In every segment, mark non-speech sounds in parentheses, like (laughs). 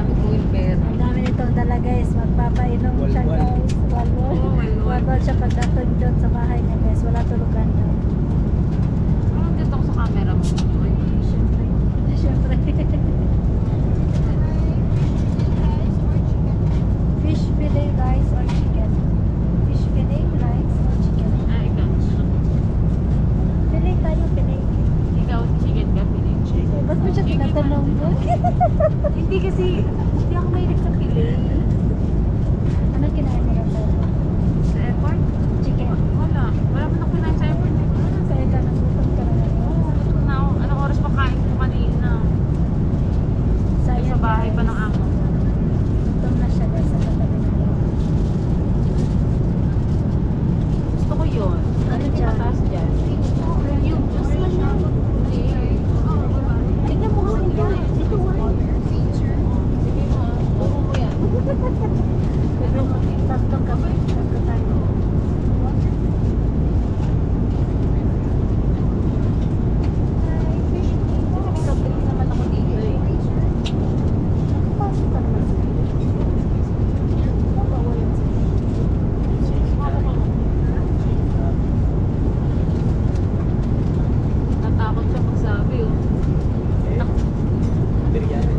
dami ko yung pera. Ang dami nitong dala guys. Magpapainom siya guys. Walwal. Oo, walwal. Walwal siya pagdating doon sa bahay niya guys. Wala tulugan daw. Parang dito ko sa camera mo. Ay, Siyempre. Siyempre. Fish fillet rice or chicken? Fish fillet rice or chicken? Ah, ikaw. Fillet tayo, fillet. Ikaw, chicken ka, pili. Eh, ba't mo siya Chicken tinatanong mo? Hindi kasi, hindi ako mahilig sa pili. ano kinain mo tayo? Sa airport? Chicken. Wala. Wala pa akong kinain sa airport. eh. Kaya ka nagutom ka na. Oo, na ako. Anong oras pa kain ko kanina? Sa bahay pa ng amo. Gutom na siya guys sa katabi namin. Gusto ko yun. Ano yung dyan? mataas dyan? Yung just lang siya. Tignan mo nga yan. Ito Sige mo ah. Turo mo yan. Pero tatlo kami. Tatlo tayo. Ikaw, bilis naman ako dito eh. Pasok ka naman sa Bawa yun. Natakot siya magsabi oh. Eh, biryani.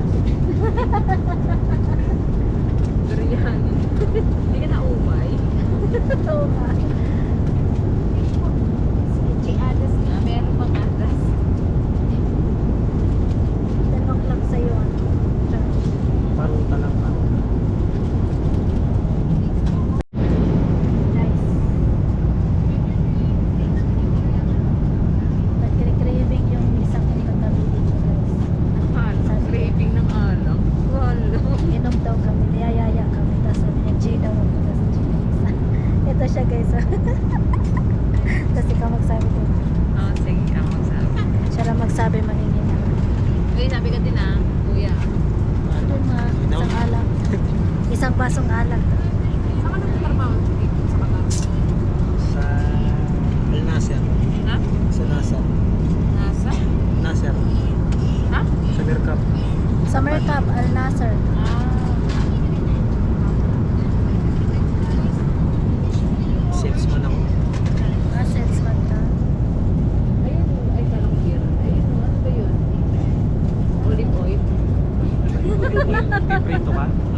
Biryani. Hindi ka naumay. Oo nga. Si Adas Ah, meron pang atas. Tanong lang sa'yo. ano? Paruta lang pa. Nice. Nagkri-craving yung isang katabi dito guys. Ano? Craving ng alam. Wala. Inom daw kami, niyayaya kami. Tapos sabi niya, G daw ako. Tapos G. Ito siya guys. oh. (laughs) Tapos ikaw magsabi ko. Oh, sige. Ako magsabi. Siya lang magsabi maningin na. Uy, sabi ka din ah. Kuya. Ano Inom? isang alak. Isang basong alak. Saan ka nagtatrabaho? Sa Qatar? Sa Al Nasser. Ha? Sa Nasser. Nasa? Nasser. Ha? Sa Mirkap. Summer Cup, Al Nasser. Ah. Salesman ako. Ah, salesman ka. Ayun oh. Ay, parang beer. Ayun oh. Ano ba yun? Olive oil. Piprito ka?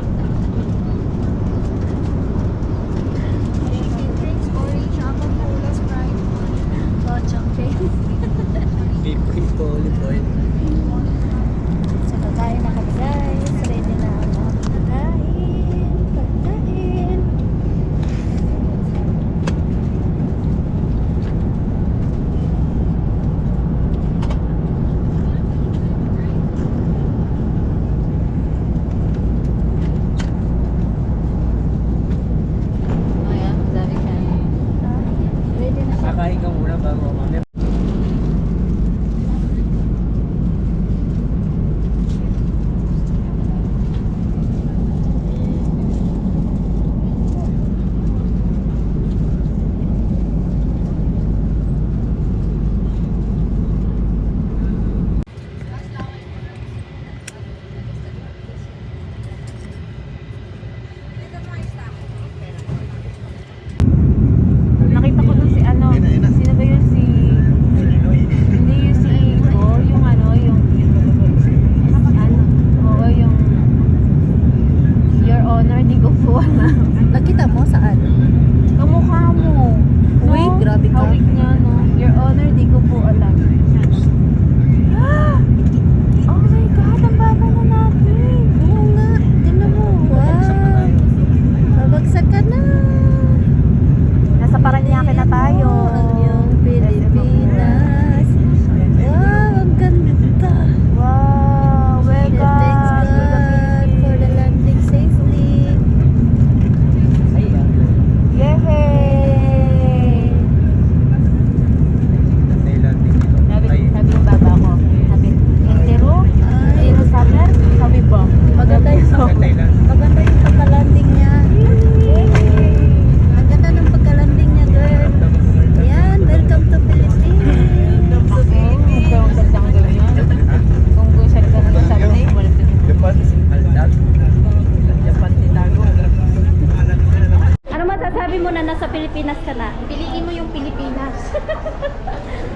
Nakita mo sa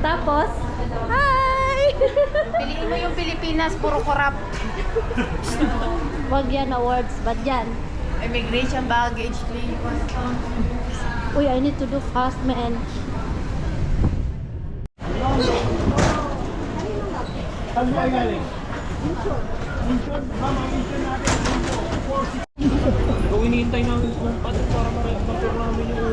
Tapos, hi! (laughs) Piliin mo yung Pilipinas, puro corrupt. Wag yan awards, but yan. Immigration baggage, please. Uy, I need to do fast, man. Saan ba galing? Inchon. Inchon. Mama, inchon natin. Kung iniintay namin ng pato para ma-refer namin yung